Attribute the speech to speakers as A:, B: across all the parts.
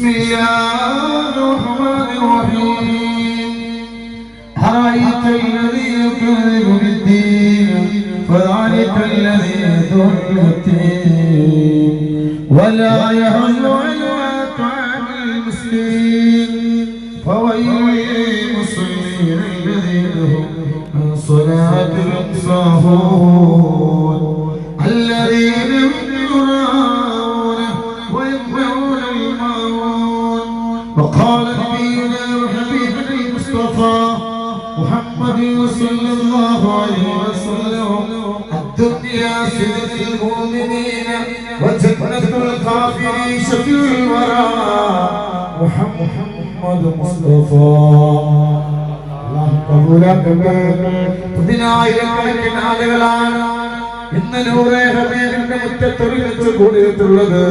A: بسم الله الرحمن الرحيم. أرأيت الذي يكذب بالدين؟ فذلك الذي يدعو اليتيم ولا يحض على طعام المسكين. فويل للمصلين الذين هم عن صلاتهم ساهون وقال نبينا وحبيب المصطفى محمد صلى الله عليه وسلم الدنيا سجن المؤمنين وجنة الكافرين شفيع الورى محمد مصطفى അള്ളാഹു കബൂലാക്കട്ടെ. പതിനായിരക്കണക്കിന് ആളുകളാണ് ഇന്ന് നൂറെ ഹബീബിന്റെ മുറ്റത്തൊരുമിച്ച് കൂടിയിട്ടുള്ളത്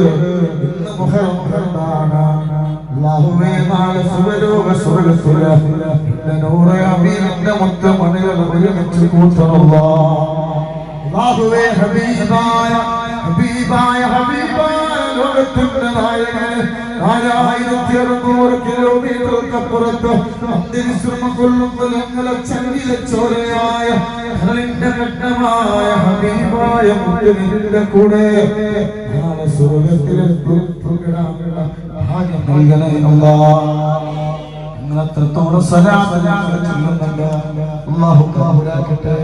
A: സുവലോക സ്വർഗത്തിൽ ഇന്ന് നൂറെ ഹബീബിന്റെ മുറ്റമണികൾ ഒരുമിച്ച് കൂട്ടണല്ലോ അല്ലാഹുവേ ഹബീബായ ഹബീബായ ഹബീബായ ലോകത്തിന്റെ നായകന് നാലായിരത്തി അറുന്നൂറ് കിലോമീറ്റർക്കപ്പുറത്ത് അന്തിവിശ്രമം കൊള്ളുന്ന ഞങ്ങളെ ചങ്കിലെ ചോരയായ കടലിന്റെ ഘട്ടമായ ഹബീബായ മുത്തുനിന്റെ കൂടെ. ഭാഗ്യം നൽകണേ അല്ലാ നിങ്ങൾ എത്രത്തോളം സലാം ചൊല്ലുന്നുണ്ട് അള്ളാഹു കാബുലാക്കട്ടെ